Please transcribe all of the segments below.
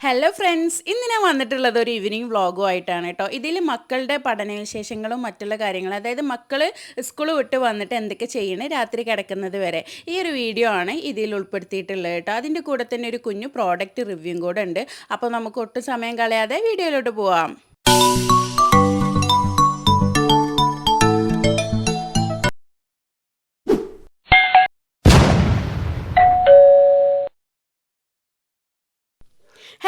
Hello friends ഇന്ന് ഞാൻ വന്നിട്ടുള്ളത് ഒരു ഈവനിങ് വ്ളോഗും ആയിട്ടാണ് കേട്ടോ. ഇതിൽ മക്കളുടെ പഠനവിശേഷങ്ങളും മറ്റുള്ള കാര്യങ്ങളും അതായത് മക്കൾ സ്കൂൾ വിട്ട് വന്നിട്ട് എന്തൊക്കെ ചെയ്യണേ രാത്രി കിടക്കുന്നത് വരെ ഈ ഒരു വീഡിയോ ആണ് ഇതിൽ ഉൾപ്പെടുത്തിയിട്ടുള്ളത് കേട്ടോ. അതിന്റെ കൂടെ തന്നെ ഒരു കുഞ്ഞു പ്രോഡക്റ്റ് റിവ്യൂ കൂടെ ഉണ്ട്. അപ്പോൾ നമുക്ക് ഒട്ടും സമയം കളയാതെ വീഡിയോയിലോട്ട് പോവാം.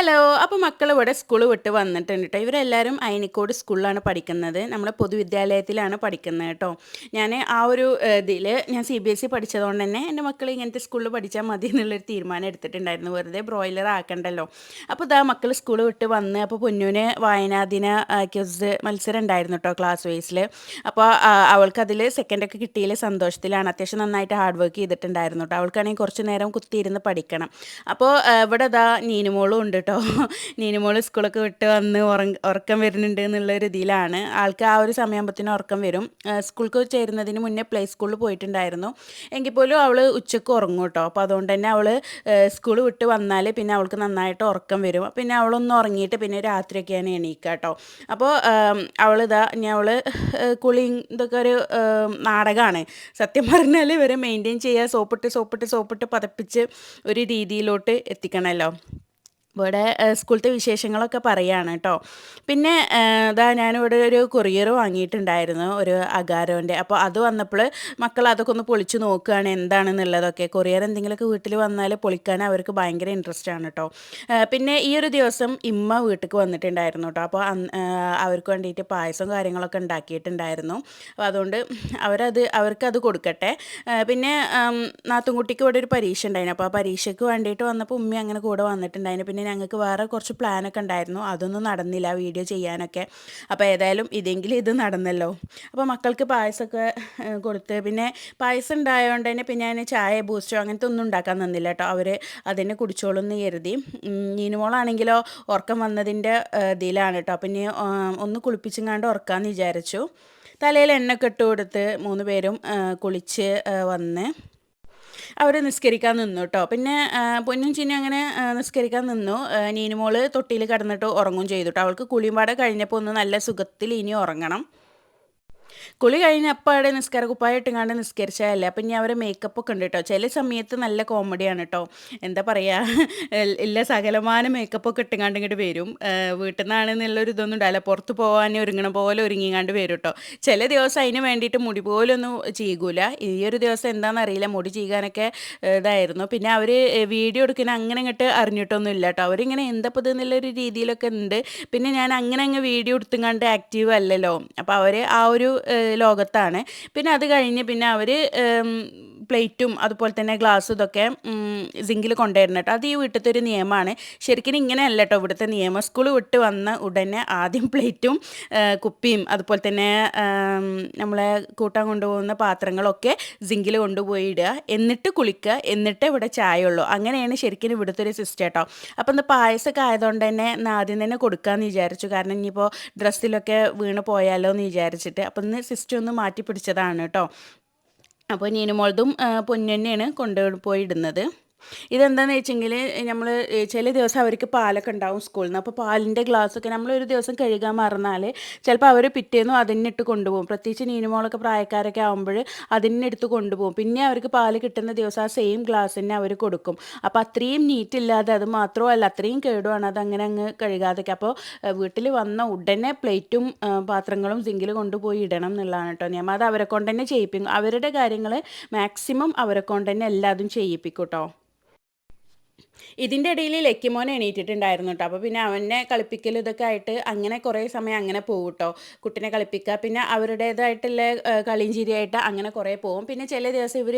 ഹലോ അപ്പോൾ മക്കൾ ഇവിടെ സ്കൂൾ വിട്ട് വന്നിട്ടുണ്ട് കേട്ടോ ഇവരെല്ലാവരും അയനിക്കോട് സ്കൂളിലാണ് പഠിക്കുന്നത്. നമ്മുടെ പൊതുവിദ്യാലയത്തിലാണ് പഠിക്കുന്നത് കേട്ടോ ഞാൻ ആ ഒരു ഇതിൽ ഞാൻ സി ബി എസ് ഇ പഠിച്ചതുകൊണ്ട് തന്നെ എന്റെ മക്കൾ ഇങ്ങനത്തെ സ്കൂളിൽ പഠിച്ചാൽ മതി എന്നുള്ളൊരു തീരുമാനം എടുത്തിട്ടുണ്ടായിരുന്നു. വെറുതെ ബ്രോയിലർ ആക്കണ്ടല്ലോ. അപ്പോൾ ഇതാ മക്കൾ സ്കൂൾ വിട്ട് വന്ന് അപ്പോൾ പൊന്നൂന് വായനാദിന ക്യൂസ് മത്സരം ഉണ്ടായിരുന്നു കേട്ടോ ക്ലാസ് വൈസിൽ അപ്പോൾ അവൾക്കതിൽ സെക്കൻഡൊക്കെ കിട്ടിയതിൽ സന്തോഷത്തിലാണ്. അത്യാവശ്യം നന്നായിട്ട് ഹാർഡ് വർക്ക് ചെയ്തിട്ടുണ്ടായിരുന്നു കേട്ടോ അവൾക്കാണെങ്കിൽ കുറച്ച് നേരം കുത്തിയിരുന്ന് പഠിക്കണം. അപ്പോൾ ഇവിടെ ഇതാ നീനുമോളും ഉണ്ട് നീനുമോൾ സ്കൂളൊക്കെ വിട്ട് വന്ന് ഉറക്കം വരുന്നുണ്ട് എന്നുള്ള ഒരു ഇതിലാണ്. ആൾക്ക് ആ ഒരു സമയമാകുമ്പോഴത്തേനും ഉറക്കം വരും. സ്കൂൾക്ക് ചേരുന്നതിന് മുന്നേ പ്ലേ സ്കൂളിൽ പോയിട്ടുണ്ടായിരുന്നു. എങ്കിൽ പോലും അവൾ ഉച്ചയ്ക്ക് ഉറങ്ങും കേട്ടോ. അപ്പോൾ അതുകൊണ്ട് തന്നെ അവൾ സ്കൂൾ വിട്ട് വന്നാൽ പിന്നെ അവൾക്ക് നന്നായിട്ട് ഉറക്കം വരും. പിന്നെ അവളൊന്ന് ഉറങ്ങിയിട്ട് പിന്നെ രാത്രിയൊക്കെയാണ് എണീക്കുക കേട്ടോ. അപ്പോൾ അവളിതാ ഇനി അവൾ കുളി ഇതൊക്കെ ഒരു നാടകമാണ് സത്യം പറഞ്ഞാൽ ഇവരെ മെയിന്റെയിൻ ചെയ്യുക സോപ്പിട്ട് സോപ്പിട്ട് സോപ്പിട്ട് പതപ്പിച്ച് ഒരു രീതിയിലോട്ട് എത്തിക്കണമല്ലോ ഇവിടെ സ്കൂളത്തെ വിശേഷങ്ങളൊക്കെ പറയുകയാണ് കേട്ടോ പിന്നെ ഇതാ ഞാനിവിടെ ഒരു കൊറിയർ വാങ്ങിയിട്ടുണ്ടായിരുന്നു ഒരു അകാരോന്റെ അപ്പോൾ അത് വന്നപ്പോൾ മക്കൾ അതൊക്കെ ഒന്ന് പൊളിച്ച് നോക്കുകയാണ് എന്താണെന്നുള്ളതൊക്കെ. കൊറിയർ എന്തെങ്കിലുമൊക്കെ വീട്ടിൽ വന്നാൽ പൊളിക്കാൻ അവർക്ക് ഭയങ്കര ഇൻട്രസ്റ്റ് ആണ് കേട്ടോ പിന്നെ ഈ ഒരു ദിവസം ഇമ്മ വീട്ടിൽ വന്നിട്ടുണ്ടായിരുന്നു കേട്ടോ അപ്പോൾ അവർക്ക് വേണ്ടിയിട്ട് പായസം കാര്യങ്ങളൊക്കെ ഉണ്ടാക്കിയിട്ടുണ്ടായിരുന്നു. അപ്പോൾ അതുകൊണ്ട് അവരത് അവർക്കത് കൊടുക്കട്ടെ. പിന്നെ നാത്തുംകുട്ടിക്ക് ഇവിടെ ഒരു പരീക്ഷ ഉണ്ടായിരുന്നു. അപ്പോൾ ആ പരീക്ഷയ്ക്ക് വേണ്ടിയിട്ട് വന്നപ്പോൾ ഉമ്മ അങ്ങനെ കൂടെ വന്നിട്ടുണ്ടായിരുന്നു. പിന്നെ പിന്നെ ഞങ്ങൾക്ക് വേറെ കുറച്ച് പ്ലാനൊക്കെ ഉണ്ടായിരുന്നു. അതൊന്നും നടന്നില്ല വീഡിയോ ചെയ്യാനൊക്കെ. അപ്പോൾ ഏതായാലും ഇതെങ്കിലും ഇത് നടന്നല്ലോ. അപ്പോൾ മക്കൾക്ക് പായസമൊക്കെ കൊടുത്ത്. പിന്നെ പായസം ഉണ്ടായതുകൊണ്ട് തന്നെ പിന്നെ ഞാൻ ചായ ബൂസ്റ്റോ അങ്ങനത്തെ ഒന്നും ഉണ്ടാക്കാൻ തന്നില്ല കേട്ടോ. അവർ അതിനെ കുടിച്ചോളും എന്ന് കരുതി. നീനുമോളാണെങ്കിലോ ഉറക്കം വന്നതിന്റെ ഇതിലാണ് കേട്ടോ. പിന്നെ ഒന്ന് കുളിപ്പിച്ചുങ്ങാണ്ട് ഉറക്കാമെന്ന് വിചാരിച്ചു. തലയിൽ എണ്ണ കെട്ടുകൊടുത്ത് കൊടുത്ത് മൂന്ന് പേരും കുളിച്ച് വന്ന്. അവർ നിസ്കരിക്കാൻ നിന്നു കേട്ടോ പിന്നെ പൊന്നും ചിന്നും അങ്ങനെ നിസ്കരിക്കാൻ നിന്നു. നീനുമോൾ തൊട്ടിയിൽ കിടന്നിട്ട് ഉറങ്ങും ചെയ്തു കേട്ടോ അവൾക്ക് കുളിയും പാടെ കഴിഞ്ഞപ്പോൾ ഒന്ന് നല്ല സുഖത്തിൽ ഇനി ഉറങ്ങണം. കുളി കഴിഞ്ഞ് അപ്പാടെ നിസ്കാര കുപ്പായിട്ട് കാണാൻ നിസ്കരിച്ചതല്ലേ അപ്പം ഇനി അവരെ മേക്കപ്പ് ഒക്കെ ഉണ്ട് കേട്ടോ ചില സമയത്ത് നല്ല കോമഡിയാണ് കേട്ടോ എന്താ പറയുക എല്ലാ സകലമാന മേക്കപ്പ് ഒക്കെ ഇട്ടുങ്ങാണ്ട് ഇങ്ങോട്ട് വരും. വീട്ടിൽ നിന്നാണെന്നുള്ളൊരു ഇതൊന്നും ഉണ്ടാവില്ല. പുറത്ത് പോകാൻ ഒരുങ്ങണ പോലെ ഒരുങ്ങിങ്ങാണ്ട് വരും കേട്ടോ ചില ദിവസം അതിന് വേണ്ടിയിട്ട് മുടി പോലൊന്നും ചെയ്യൂല ഈ ഒരു ദിവസം എന്താണെന്ന് അറിയില്ല. മുടി ചെയ്യാനൊക്കെ ഇതായിരുന്നു. പിന്നെ അവർ വീഡിയോ എടുക്കുന്ന അങ്ങനെ ഇങ്ങോട്ട് അറിഞ്ഞിട്ടൊന്നും ഇല്ല കേട്ടോ അവരിങ്ങനെ എന്തപ്പോൾ എന്നുള്ളൊരു രീതിയിലൊക്കെ ഉണ്ട്. പിന്നെ ഞാൻ അങ്ങനെ അങ്ങ് വീഡിയോ എടുത്തുങ്ങാണ്ട് ആക്റ്റീവ് അല്ലല്ലോ. അപ്പോൾ അവർ ആ ഒരു ലോകത്താണ്. പിന്നെ അത് കഴിഞ്ഞ് പിന്നെ അവർ പ്ലേറ്റും അതുപോലെ തന്നെ ഗ്ലാസ്സും ഇതൊക്കെ സിങ്കിൽ കൊണ്ടുവരണം കേട്ടോ. അത് ഈ വീട്ടിലത്തെ ഒരു നിയമമാണ്. ശരിക്കും ഇങ്ങനെയല്ല കേട്ടോ ഇവിടുത്തെ നിയമം. സ്കൂൾ വിട്ട് വന്ന ഉടനെ ആദ്യം പ്ലേറ്റും കുപ്പിയും അതുപോലെ തന്നെ നമ്മളെ കൂട്ടാൻ കൊണ്ടുപോകുന്ന പാത്രങ്ങളൊക്കെ സിങ്കിൽ കൊണ്ടുപോയി ഇടുക. എന്നിട്ട് കുളിക്കുക. എന്നിട്ട് ഇവിടെ ചായ ഉള്ളൂ. അങ്ങനെയാണ് ശരിക്കും ഇവിടുത്തെ ഒരു സിസ്റ്റം കേട്ടോ. അപ്പം ഇന്ന് പായസമൊക്കെ ആയതുകൊണ്ട് തന്നെ ആദ്യം തന്നെ കൊടുക്കാമെന്ന് വിചാരിച്ചു. കാരണം ഇനിയിപ്പോൾ ഡ്രസ്സിലൊക്കെ വീണ് പോയാലോ എന്ന് വിചാരിച്ചിട്ട്. അപ്പം ഇന്ന് സിസ്റ്റം ഒന്ന് മാറ്റി പിടിച്ചതാണ് കേട്ടോ. അപ്പോൾ നീനുമോളതും പൊന്നു തന്നെയാണ് കൊണ്ടുപോയി ഇടുന്നത്. ഇതെന്താണെന്ന് വെച്ചെങ്കിൽ നമ്മൾ ചില ദിവസം അവർക്ക് പാലൊക്കെ ഉണ്ടാവും സ്കൂളിൽ നിന്ന് അപ്പോൾ പാലിന്റെ ഗ്ലാസ്സൊക്കെ നമ്മൾ ഒരു ദിവസം കഴുകാൻ മറന്നാൽ ചിലപ്പോൾ അവർ പിറ്റേന്നും അതിനിട്ട് കൊണ്ടുപോകും. പ്രത്യേകിച്ച് നീനുമോളൊക്കെ പ്രായക്കാരൊക്കെ ആകുമ്പോൾ അതിനെടുത്ത് കൊണ്ടുപോകും. പിന്നെ അവർക്ക് പാൽ കിട്ടുന്ന ദിവസം ആ സെയിം ഗ്ലാസ് തന്നെ അവർ കൊടുക്കും. അപ്പോൾ അത്രയും നീറ്റ് ഇല്ലാതെ അത് മാത്രമല്ല അത്രയും കേടുമാണ് അത് അങ്ങനെ അങ്ങ് കഴുകാതൊക്കെ അപ്പോൾ വീട്ടിൽ വന്ന ഉടനെ പ്ലേറ്റും പാത്രങ്ങളും സിങ്കിൽ കൊണ്ടുപോയി ഇടണം എന്നുള്ളതാണ് കേട്ടോ നിയമം. അത് അവരെ കൊണ്ട് തന്നെ ചെയ്യിപ്പിക്കും. അവരുടെ കാര്യങ്ങൾ മാക്സിമം അവരെ കൊണ്ട് തന്നെ എല്ലാതും ചെയ്യിപ്പിക്കും കേട്ടോ ഇതിന്റെ ഇടയിൽ ലക്കിമോൻ എണീറ്റിട്ടുണ്ടായിരുന്നു കേട്ടോ. അപ്പോൾ പിന്നെ അവനെ കളിപ്പിക്കൽ ഇതൊക്കെ ആയിട്ട് അങ്ങനെ കുറേ സമയം അങ്ങനെ പോകും കേട്ടോ. കുട്ടിനെ കളിപ്പിക്കുക. പിന്നെ അവരുടേതായിട്ടുള്ള കളിയും ചിരിയായിട്ട് അങ്ങനെ കുറേ പോകും പിന്നെ ചില ദിവസം ഇവർ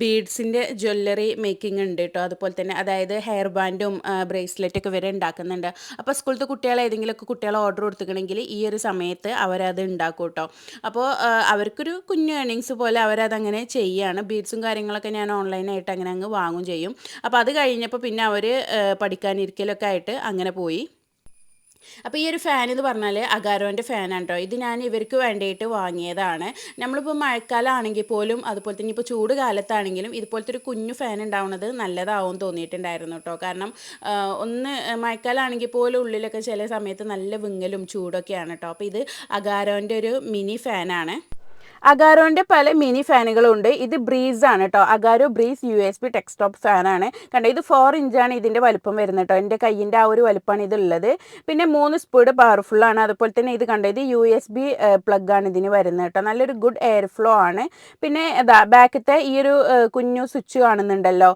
ബീഡ്സിന്റെ ജ്വല്ലറി മേക്കിംഗ് ഉണ്ട് കേട്ടോ. അതുപോലെ തന്നെ അതായത് ഹെയർ ബാൻഡും ബ്രേസ്ലെറ്റൊക്കെ വരെ ഉണ്ടാക്കുന്നുണ്ട്. അപ്പോൾ സ്കൂളത്തെ കുട്ടികളെ ഏതെങ്കിലുമൊക്കെ കുട്ടികളെ ഓർഡർ കൊടുത്തിട്ടുണ്ടെങ്കിൽ ഈ ഒരു സമയത്ത് അവരത് ഉണ്ടാക്കും കേട്ടോ. അപ്പോൾ അവർക്കൊരു കുഞ്ഞു ഏണിങ്സ് പോലെ അവരതങ്ങനെ ചെയ്യുകയാണ് ബീഡ്സും കാര്യങ്ങളൊക്കെ ഞാൻ ഓൺലൈനായിട്ട് അങ്ങനെ അങ്ങ് വാങ്ങും ചെയ്യും. അപ്പോൾ അത് കഴിഞ്ഞപ്പോൾ പിന്നെ അവർ പഠിക്കാനിരിക്കലൊക്കെ ആയിട്ട് അങ്ങനെ പോയി. അപ്പോൾ ഈ ഒരു ഫാൻ എന്ന് പറഞ്ഞാൽ അഗാരോന്റെ ഫാനാണ് കേട്ടോ ഇത് ഞാൻ ഇവർക്ക് വേണ്ടിയിട്ട് വാങ്ങിയതാണ്. നമ്മളിപ്പോൾ മഴക്കാലമാണെങ്കിൽ പോലും അതുപോലെ തന്നെ ഇപ്പോൾ ചൂട് കാലത്താണെങ്കിലും ഇതുപോലത്തെ ഒരു കുഞ്ഞു ഫാൻ ഉണ്ടാവുന്നത് നല്ലതാവും തോന്നിയിട്ടുണ്ടായിരുന്നു കേട്ടോ കാരണം ഒന്ന് മഴക്കാലമാണെങ്കിൽ പോലും ഉള്ളിലൊക്കെ ചില സമയത്ത് നല്ല വിങ്ങലും ചൂടൊക്കെയാണ് കേട്ടോ അപ്പോൾ ഇത് അഗാരോന്റെ ഒരു മിനി ഫാനാണ്. അഗാരോന്റെ പല മിനി ഫാനുകളുണ്ട്. ഇത് ബ്രീസ് ആണ് കേട്ടോ Agaro Breeze U S B desktop ഫാനാണ്. കണ്ടോ ഇത് ഫോർ ഇഞ്ചാണ് ഇതിന്റെ വലുപ്പം വരുന്നത് കേട്ടോ എന്റെ കയ്യിന്റെ ആ ഒരു വലുപ്പമാണ് ഇതുള്ളത്. പിന്നെ മൂന്ന് സ്പീഡ് പവർഫുള്ളാണ് അതുപോലെ തന്നെ ഇത് കണ്ടോ ഇത് യു എസ് ബി പ്ലഗാണ് ഇതിന് വരുന്നത് കേട്ടോ നല്ലൊരു ഗുഡ് എയർ ഫ്ലോ ആണ്. പിന്നെ ഇതാ ബാക്കത്തെ ഈ ഒരു കുഞ്ഞു സ്വിച്ച് കാണുന്നുണ്ടല്ലോ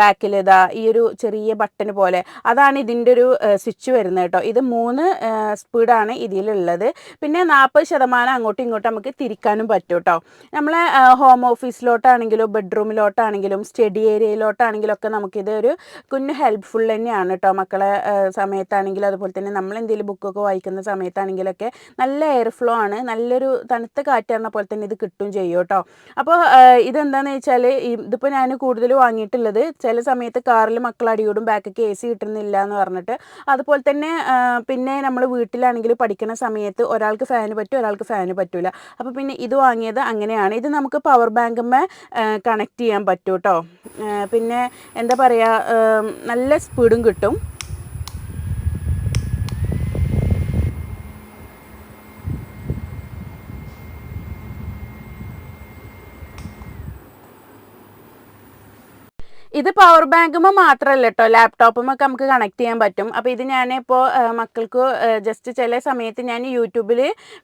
ബാക്കിൽ ഇതാ ഈ ഒരു ചെറിയ ബട്ടൺ പോലെ. അതാണ് ഇതിന്റെ ഒരു സ്വിച്ച് വരുന്നത് കേട്ടോ ഇത് മൂന്ന് സ്പീഡാണ് ഇതിലുള്ളത്. പിന്നെ നാൽപ്പത് ശതമാനം അങ്ങോട്ടും ഇങ്ങോട്ടും നമുക്ക് തിരിക്കാനും പറ്റും കേട്ടോ നമ്മളെ ഹോം ഓഫീസിലോട്ടാണെങ്കിലും ബെഡ്റൂമിലോട്ടാണെങ്കിലും സ്റ്റഡി ഏരിയയിലോട്ടാണെങ്കിലും ഒക്കെ നമുക്കിത് ഒരു കുഞ്ഞ് ഹെൽപ്ഫുൾ തന്നെയാണ് കേട്ടോ മക്കളെ സമയത്താണെങ്കിലും അതുപോലെ തന്നെ നമ്മൾ എന്തെങ്കിലും ബുക്കൊക്കെ വായിക്കുന്ന സമയത്താണെങ്കിലൊക്കെ നല്ല എയർ ഫ്ലോ ആണ്. നല്ലൊരു തണുത്ത കാറ്റാറിന പോലെ തന്നെ ഇത് കിട്ടും ചെയ്യും കേട്ടോ അപ്പോൾ ഇതെന്താണെന്ന് വെച്ചാൽ ഇതിപ്പോൾ ഞാൻ കൂടുതൽ വാങ്ങിയിട്ടുള്ളത് ചില സമയത്ത് കാറിൽ മക്കൾ അടിയോടും ബാക്കൊക്കെ എ സി കിട്ടുന്നില്ല എന്ന് പറഞ്ഞിട്ട് അതുപോലെ തന്നെ പിന്നെ നമ്മൾ വീട്ടിലാണെങ്കിലും പഠിക്കുന്ന സമയത്ത് ഒരാൾക്ക് ഫാന് പറ്റും ഒരാൾക്ക് ഫാന് പറ്റില്ല അപ്പോൾ പിന്നെ ഇത് വാങ്ങിയത് അങ്ങനെയാണ്. ഇത് നമുക്ക് പവർ ബാങ്കുമ്മേ കണക്ട് ചെയ്യാൻ പറ്റും കേട്ടോ പിന്നെ എന്താ പറയുക നല്ല സ്പീഡും കിട്ടും. ഇത് പവർ ബാങ്കുമ്പോൾ മാത്രമല്ല കേട്ടോ ലാപ്ടോപ്പുമൊക്കെ നമുക്ക് കണക്ട് ചെയ്യാൻ പറ്റും. അപ്പോൾ ഇത് ഞാനിപ്പോൾ മക്കൾക്ക് ജസ്റ്റ് ചില സമയത്ത് ഞാൻ യൂട്യൂബിൽ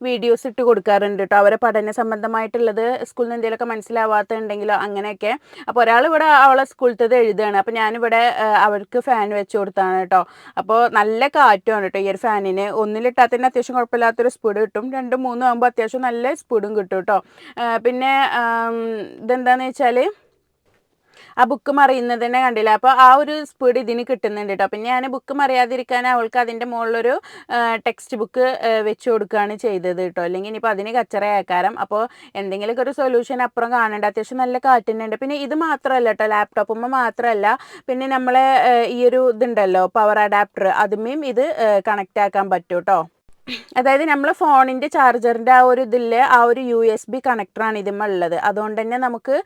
വീഡിയോസ് ഇട്ട് കൊടുക്കാറുണ്ട് കേട്ടോ അവരെ പഠന സംബന്ധമായിട്ടുള്ളത് സ്കൂളിൽ നിന്ന് എന്തെങ്കിലുമൊക്കെ മനസ്സിലാവാത്തുണ്ടെങ്കിലോ അങ്ങനെയൊക്കെ. അപ്പോൾ ഒരാൾ ഇവിടെ അവളെ സ്കൂളത്തത് എഴുതുകയാണ് അപ്പോൾ ഞാനിവിടെ അവർക്ക് ഫാൻ വെച്ച് കൊടുത്താണ് കേട്ടോ അപ്പോൾ നല്ല കാറ്റുമാണ് കേട്ടോ ഈ ഒരു ഫാനിന് ഒന്നിലിട്ടാൽ തന്നെ അത്യാവശ്യം കുഴപ്പമില്ലാത്തൊരു സ്പീഡ് കിട്ടും. രണ്ടും മൂന്നും ആകുമ്പോൾ അത്യാവശ്യം നല്ല സ്പീഡും കിട്ടും കേട്ടോ പിന്നെ ഇതെന്താണെന്ന് വെച്ചാൽ ആ ബുക്ക് മറിയുന്നത് തന്നെ കണ്ടില്ല. അപ്പോൾ ആ ഒരു സ്പീഡ് ഇതിന് കിട്ടുന്നുണ്ട് കേട്ടോ പിന്നെ ഞാൻ ബുക്ക് മറിയാതിരിക്കാൻ അവൾക്ക് അതിന്റെ മുകളിലൊരു ടെക്സ്റ്റ് ബുക്ക് വെച്ച് കൊടുക്കുകയാണ് ചെയ്തത് കേട്ടോ അല്ലെങ്കിൽ ഇനിയിപ്പോൾ അതിന് കച്ചറയാക്കാരം അപ്പോൾ എന്തെങ്കിലുമൊക്കെ ഒരു സൊല്യൂഷൻ അപ്പുറം കാണേണ്ട. അത്യാവശ്യം നല്ല കാറ്റുന്നുണ്ട്. പിന്നെ ഇത് മാത്രമല്ല കേട്ടോ ലാപ്ടോപ്പുമ്പോൾ മാത്രമല്ല പിന്നെ നമ്മളെ ഈ ഒരു ഇതുണ്ടല്ലോ പവർ അഡാപ്റ്റർ അതുമേയും ഇത് കണക്റ്റ് ആക്കാൻ പറ്റും കേട്ടോ അതായത് നമ്മൾ ഫോണിന്റെ ചാർജറിന്റെ ആ ഒരു ഇതിൽ ആ ഒരു യു എസ് ബി കണക്ടറാണ് ഇതിമ്മ ഉള്ളത്. അതുകൊണ്ട് തന്നെ നമുക്ക്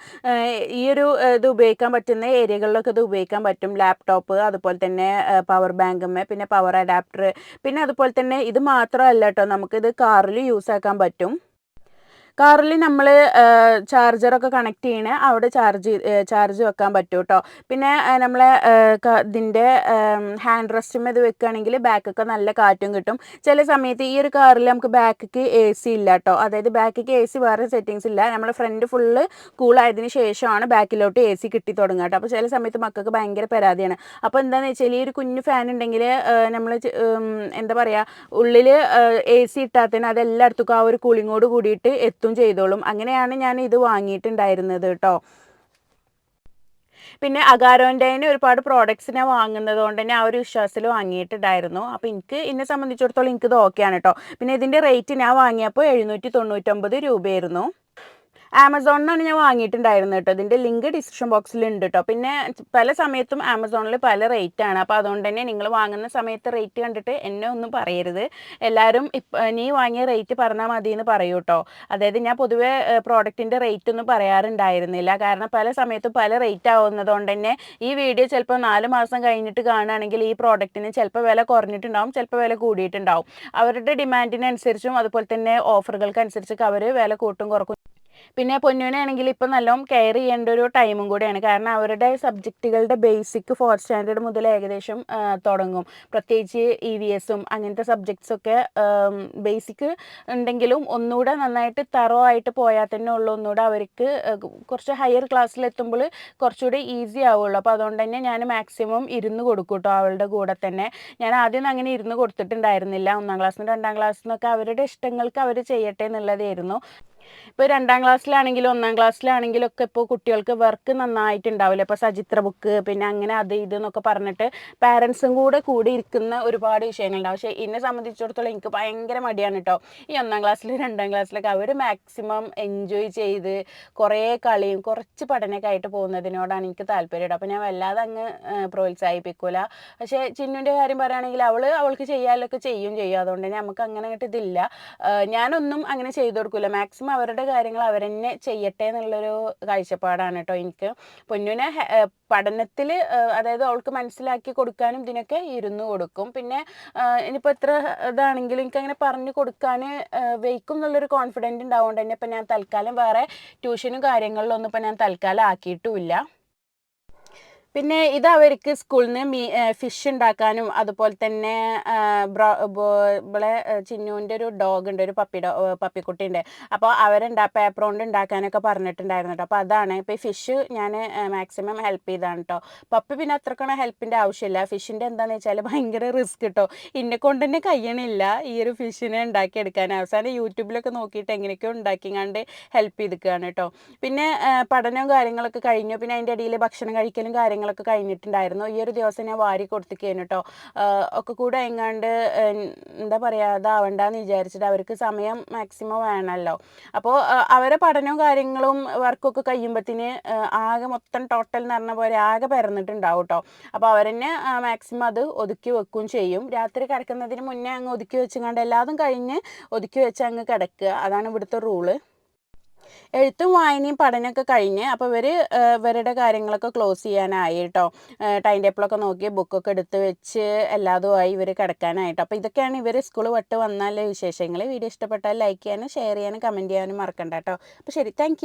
ഈ ഒരു ഇത് ഉപയോഗിക്കാൻ പറ്റുന്ന ഏരിയകളിലൊക്കെ ഇത് ഉപയോഗിക്കാൻ പറ്റും. ലാപ്ടോപ്പ് അതുപോലെ തന്നെ പവർ ബാങ്കുമ്മ പിന്നെ പവർ അഡാപ്റ്റർ പിന്നെ അതുപോലെ തന്നെ ഇത് മാത്രമല്ല കേട്ടോ നമുക്കിത് കാറിൽ യൂസ് ആക്കാൻ പറ്റും. കാറിൽ നമ്മൾ ചാർജറൊക്കെ കണക്ട് ചെയ്യണ അവിടെ ചാർജ് ചാർജ് വെക്കാൻ പറ്റും കേട്ടോ പിന്നെ നമ്മളെ ഇതിന്റെ ഹാൻഡ് റെസ്റ്റും ഇത് വെക്കുകയാണെങ്കിൽ ബാക്കൊക്കെ നല്ല കാറ്റും കിട്ടും. ചില സമയത്ത് ഈ ഒരു കാറിൽ നമുക്ക് ബാക്കിക്ക് എ സി ഇല്ല കേട്ടോ അതായത് ബാക്കിക്ക് എ സി വേറെ സെറ്റിങ്സ് ഇല്ല. നമ്മൾ ഫ്രണ്ട് ഫുള്ള് കൂളായതിനു ശേഷമാണ് ബാക്കിലോട്ട് എ സി കിട്ടി തുടങ്ങുക കേട്ടോ അപ്പോൾ ചില സമയത്ത് മക്കൾക്ക് ഭയങ്കര പരാതിയാണ്. അപ്പോൾ എന്താണെന്ന് വെച്ചാൽ ഈ ഒരു കുഞ്ഞു ഫാൻ ഉണ്ടെങ്കിൽ നമ്മൾ എന്താ പറയുക ഉള്ളിൽ എ സി ഇട്ടാത്തതിന് അത് എല്ലായിടത്തും ആ ഒരു കൂളിങ്ങോട് കൂടിയിട്ട് എത്തും. ചെയ്തോളും. അങ്ങനെയാണ് ഞാൻ ഇത് വാങ്ങിയിട്ടുണ്ടായിരുന്നത് കേട്ടോ പിന്നെ അഗാരോന്റെ ഒരുപാട് പ്രോഡക്ട്സ് ഞാൻ വാങ്ങുന്നത് കൊണ്ട് തന്നെ ആ ഒരു വിശ്വാസത്തിൽ വാങ്ങിയിട്ടുണ്ടായിരുന്നു. അപ്പോൾ എനിക്ക് എന്നെ സംബന്ധിച്ചിടത്തോളം എനിക്കിത് ഓക്കെയാണ് കേട്ടോ പിന്നെ ഇതിന്റെ റേറ്റ് ഞാൻ വാങ്ങിയപ്പോൾ എഴുന്നൂറ്റി തൊണ്ണൂറ്റൊമ്പത് രൂപയായിരുന്നു. ആമസോണിനാണ് ഞാൻ വാങ്ങിയിട്ടുണ്ടായിരുന്നത് കേട്ടോ. ഇതിന്റെ ലിങ്ക് ഡിസ്ക്രിപ്ഷൻ ബോക്സിൽ ഉണ്ട് കേട്ടോ. പിന്നെ പല സമയത്തും ആമസോണിൽ പല റേറ്റ് ആണ്. അപ്പോൾ അതുകൊണ്ട് തന്നെ നിങ്ങൾ വാങ്ങുന്ന സമയത്ത് റേറ്റ് കണ്ടിട്ട് എന്നെ ഒന്നും പറയരുത്. എല്ലാവരും നീ വാങ്ങിയ റേറ്റ് പറഞ്ഞാൽ മതി എന്ന് പറയൂ കേട്ടോ അതായത് ഞാൻ പൊതുവേ പ്രോഡക്റ്റിന്റെ റേറ്റ് ഒന്നും പറയാറുണ്ടായിരുന്നില്ല. കാരണം പല സമയത്തും പല റേറ്റ് ആവുന്നത് കൊണ്ട് തന്നെ ഈ വീഡിയോ ചിലപ്പോൾ നാല് മാസം കഴിഞ്ഞിട്ട് കാണുകയാണെങ്കിൽ ഈ പ്രോഡക്റ്റിന് ചിലപ്പോൾ വില കുറഞ്ഞിട്ടുണ്ടാവും ചിലപ്പോൾ വില കൂടിയിട്ടുണ്ടാവും. അവരുടെ ഡിമാൻഡിനനുസരിച്ചും അതുപോലെ തന്നെ ഓഫറുകൾക്ക് അനുസരിച്ചൊക്കെ അവർ വില കൂട്ടും കുറക്കും പിന്നെ പൊന്നുവിനാണെങ്കിൽ ഇപ്പം നല്ലോണം കെയർ ചെയ്യേണ്ട ഒരു ടൈമും കൂടിയാണ്. കാരണം അവരുടെ സബ്ജക്റ്റുകളുടെ ബേസിക് ഫോർ സ്റ്റാൻഡേർഡ് മുതൽ ഏകദേശം തുടങ്ങും. പ്രത്യേകിച്ച് ഇ വി എസും അങ്ങനത്തെ സബ്ജക്ട്സൊക്കെ ബേസിക് ഉണ്ടെങ്കിലും ഒന്നുകൂടെ നന്നായിട്ട് തറോ ആയിട്ട് പോയാൽ തന്നെ ഉള്ളൂ. ഒന്നുകൂടെ അവർക്ക് കുറച്ച് ഹയർ ക്ലാസ്സിലെത്തുമ്പോൾ കുറച്ചുകൂടി ഈസി ആവുള്ളൂ. അപ്പോൾ അതുകൊണ്ട് തന്നെ ഞാൻ മാക്സിമം ഇരുന്ന് കൊടുക്കും കേട്ടോ അവളുടെ കൂടെ തന്നെ. ഞാൻ ആദ്യം അങ്ങനെ ഇരുന്ന് കൊടുത്തിട്ടുണ്ടായിരുന്നില്ല. ഒന്നാം ക്ലാസ്സിനും രണ്ടാം ക്ലാസ്സിൽ നിന്നൊക്കെ അവരുടെ ഇഷ്ടങ്ങൾക്ക് അവർ ചെയ്യട്ടെ എന്നുള്ളതായിരുന്നു. ഇപ്പോൾ രണ്ടാം ക്ലാസ്സിലാണെങ്കിലും ഒന്നാം ക്ലാസ്സിലാണെങ്കിലും ഒക്കെ ഇപ്പോൾ കുട്ടികൾക്ക് വർക്ക് നന്നായിട്ടുണ്ടാവില്ല. ഇപ്പോൾ സചിത്ര ബുക്ക് പിന്നെ അങ്ങനെ അത് ഇത് എന്നൊക്കെ പറഞ്ഞിട്ട് പാരൻസും കൂടെ കൂടി ഇരിക്കുന്ന ഒരുപാട് വിഷയങ്ങളുണ്ടാവും പക്ഷേ എന്നെ സംബന്ധിച്ചിടത്തോളം എനിക്ക് ഭയങ്കര മടിയാണ് കേട്ടോ ഈ ഒന്നാം ക്ലാസ്സിൽ രണ്ടാം ക്ലാസ്സിലൊക്കെ അവർ മാക്സിമം എൻജോയ് ചെയ്ത് കുറേ കളിയും കുറച്ച് പഠനമൊക്കെ ആയിട്ട് പോകുന്നതിനോടാണ് എനിക്ക് താല്പര്യം അപ്പോൾ ഞാൻ വല്ലാതെ അങ്ങ് പ്രോത്സാഹിപ്പിക്കൂല. പക്ഷേ ചിന്നുവിന്റെ കാര്യം പറയുകയാണെങ്കിൽ അവൾ അവൾക്ക് ചെയ്യാനൊക്കെ ചെയ്യും ചെയ്യും. അതുകൊണ്ട് തന്നെ നമുക്ക് അങ്ങനെ അങ്ങോട്ട് ഇതില്ല ഞാനൊന്നും അങ്ങനെ ചെയ്തു കൊടുക്കില്ല മാക്സിമം അവരുടെ കാര്യങ്ങൾ അവരെന്നെ ചെയ്യട്ടെ എന്നുള്ളൊരു കാഴ്ചപ്പാടാണ് കേട്ടോ എനിക്ക്. പൊന്നുവിനെ പഠനത്തിൽ അതായത് അവൾക്ക് മനസ്സിലാക്കി കൊടുക്കാനും ഇതിനൊക്കെ ഇരുന്ന് കൊടുക്കും. പിന്നെ ഇനിയിപ്പോൾ എത്ര ഇതാണെങ്കിലും എനിക്ക് അങ്ങനെ പറഞ്ഞു കൊടുക്കാൻ വയ്ക്കും എന്നുള്ളൊരു കോൺഫിഡന്റ് ഉണ്ടാവുകൊണ്ട് തന്നെ ഇപ്പം ഞാൻ തൽക്കാലം വേറെ ട്യൂഷനും കാര്യങ്ങളിലൊന്നും ഇപ്പം ഞാൻ തൽക്കാലം ആക്കിയിട്ടുമില്ല പിന്നെ ഇത് അവർക്ക് സ്കൂളിൽ നിന്ന് മീ ഫിഷ് ഉണ്ടാക്കാനും അതുപോലെ തന്നെ ഇവിടെ ചിന്നുവിന്റെ ഒരു ഡോഗ് ഉണ്ട് ഒരു പപ്പി ഡോ പപ്പിക്കുട്ടി ഉണ്ട്. അപ്പോൾ അവരുണ്ടാ പേപ്പർ കൊണ്ട് ഉണ്ടാക്കാനൊക്കെ പറഞ്ഞിട്ടുണ്ടായിരുന്നു കേട്ടോ. അപ്പോൾ അതാണ് ഇപ്പോൾ ഈ ഫിഷ് ഞാൻ മാക്സിമം ഹെൽപ്പ് ചെയ്താണ് കേട്ടോ. പപ്പി പിന്നെ അത്രക്കാണ് ഹെൽപ്പിന്റെ ആവശ്യമില്ല. ഫിഷിന്റെ എന്താണെന്ന് വെച്ചാൽ ഭയങ്കര റിസ്ക് കേട്ടോ. എന്നെ കൊണ്ട് തന്നെ കഴിയണില്ല ഈ ഒരു ഫിഷിനെ ഉണ്ടാക്കിയെടുക്കാൻ. അവസാനം യൂട്യൂബിലൊക്കെ നോക്കിയിട്ട് എങ്ങനെയൊക്കെ ഉണ്ടാക്കിങ്ങാണ്ട് ഹെൽപ്പ് ചെയ്തിക്കുകയാണ് കേട്ടോ. പിന്നെ പഠനവും കാര്യങ്ങളൊക്കെ കഴിഞ്ഞു. പിന്നെ അതിന്റെ ഇടയിൽ ഭക്ഷണം കഴിക്കലും കാര്യങ്ങളൊക്കെ കഴിഞ്ഞിട്ടുണ്ടായിരുന്നു. ഈ ഒരു ദിവസം ഞാൻ വാരി കൊടുത്തു കേട്ടോ ഒക്കെ കൂടെ എങ്ങാണ്ട് എന്താ പറയുക അതാവണ്ടെന്ന് വിചാരിച്ചിട്ട് അവർക്ക് സമയം മാക്സിമം വേണമല്ലോ അപ്പോൾ അവരെ പഠനവും കാര്യങ്ങളും വർക്കൊക്കെ കഴിയുമ്പോഴത്തേന് ആകെ മൊത്തം ടോട്ടൽ എന്ന് പറഞ്ഞ പോലെ ആകെ പരന്നിട്ടുണ്ടാവും കേട്ടോ അപ്പോൾ അവരെന്നെ മാക്സിമം അത് ഒതുക്കി വെക്കുകയും ചെയ്യും. രാത്രി കിടക്കുന്നതിന് മുന്നേ അങ്ങ് ഒതുക്കി വെച്ചുകൊണ്ട് എല്ലാതും കഴിഞ്ഞ് ഒതുക്കി വെച്ച് അങ്ങ് കിടക്കുക. അതാണ് ഇവിടുത്തെ റൂൾ എഴുത്തും വായനയും പഠനമൊക്കെ കഴിഞ്ഞ് അപ്പോൾ ഇവർ ഇവരുടെ കാര്യങ്ങളൊക്കെ ക്ലോസ് ചെയ്യാനായി കേട്ടോ ടൈം ടേബിളൊക്കെ നോക്കി ബുക്കൊക്കെ എടുത്ത് വെച്ച് എല്ലാതുമായി ഇവർ കിടക്കാനായിട്ട്. അപ്പോൾ ഇതൊക്കെയാണ് ഇവർ സ്കൂൾ വിട്ട് വന്നാലെ വിശേഷങ്ങൾ വീഡിയോ ഇഷ്ടപ്പെട്ടാൽ ലൈക്ക് ചെയ്യാനും ഷെയർ ചെയ്യാനും കമന്റ് ചെയ്യാനും മറക്കണ്ട കേട്ടോ അപ്പോൾ ശരി താങ്ക്